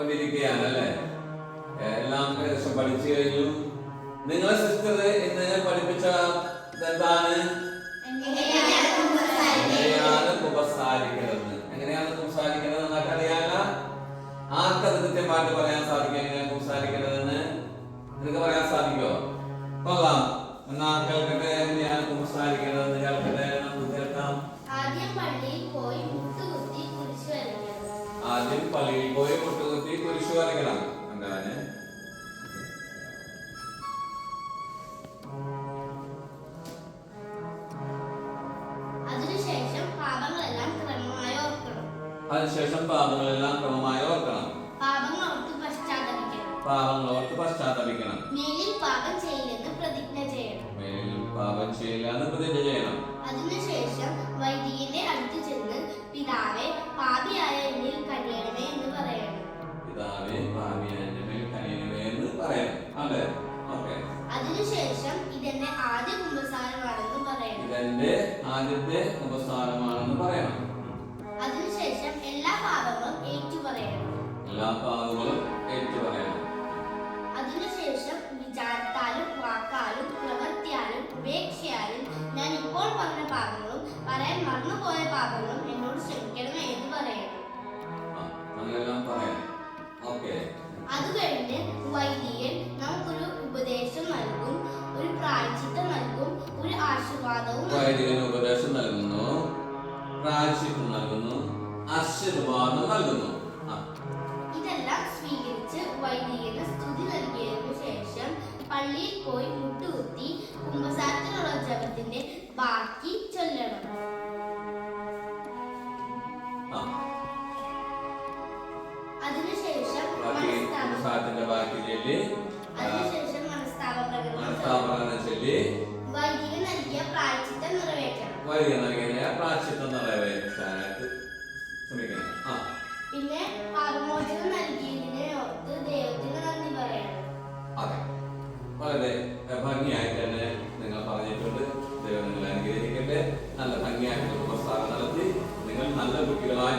കൊണ്ടിരിക്കുകയാണ് അല്ലെ എല്ലാം ഏകദേശം പഠിച്ചു കഴിഞ്ഞു. നിങ്ങളെ സിസ്റ്റർ ഇന്ന് പഠിപ്പിച്ച? എന്താണ് എങ്ങനെയാണ് ഉപസാരിക്കണമെന്ന് എങ്ങനെയാണ് സംസാരിക്കണത് എന്നൊക്കെ അറിയാല ആർക്കത് കൃത്യമായിട്ട് പറയാൻ സാധിക്കും എങ്ങനെയാണ് സംസാരിക്കണതെന്ന് നിനക്ക് പറയാൻ സാധിക്കോ കൊള്ളാം. എന്നാ കേൾക്കട്ടെ എങ്ങനെയാണ് സംസാരിക്കണതെന്ന് കേൾക്കട്ടെ. നമുക്ക് കേൾക്കാം. ആദ്യം പള്ളിയിൽ പോയി മുട്ട് മുട്ടുകുത്തി കുളിച്ചു വരുന്നത് ആദ്യം പള്ളിയിൽ പോയി മുട്ടുകുത്തി കുരിശു വരയ്ക്കണം എന്താണ്? അതിനുശേഷം പാപങ്ങളെല്ലാം ക്രമമായി ഓർക്കണം. ഓർത്ത് പശ്ചാത്തപിക്കണം. മേലിൽ പാപം ചെയ്യില്ലെന്ന് പ്രതിജ്ഞ ചെയ്യണം. മേലിൽ പാപം ചെയ്യില്ല എന്ന് പ്രതിജ്ഞ ഇതെന്റെ ആദ്യത്തെ ഉപസ്ഥാനമാണെന്ന് പറയണം. അതിനുശേഷം എല്ലാ പാപങ്ങളും ഏറ്റു പറയണം. എല്ലാ പാപങ്ങളും ഏറ്റു പറയണം. അതിനുശേഷം വിചാരത്താലും വാക്കാലും പ്രവൃത്തിയാലും ഉപേക്ഷയാലും ഞാൻ ഇപ്പോൾ പറഞ്ഞ പാപങ്ങളും പറയാൻ മറന്നുപോയ പാപങ്ങളും എന്നോട് ക്ഷമിക്കണമേ വൈദികന് ഉപദേശം നൽകുന്നു. പ്രായശ്ചിത്തം നൽകുന്നു. ആശീർവാദം നൽകുന്നു. ഇതെല്ലാം സ്വീകരിച്ച് വൈദികന് സ്തുതി നൽകിയതിനു ശേഷം പള്ളിയിൽ പോയി മുട്ടുകുത്തി കുമ്പസാരത്തിനുള്ള ജപത്തിന്റെ ബാക്കി ചൊല്ലണം. അതിനുശേഷം ബാക്കി ചൊല്ലി. ആ. പിന്നെ ഓർത്ത് നന്ദി അതെ. വളരെ ഭംഗിയായിട്ട് തന്നെ നിങ്ങൾ പറഞ്ഞിട്ടുണ്ട്. ദൈവം നിങ്ങൾ അനുഗ്രഹിക്കട്ടെ. നല്ല ഭംഗിയായിട്ടുള്ള പ്രസ്താവന നടത്തി. നിങ്ങൾ നല്ല കുട്ടികളായി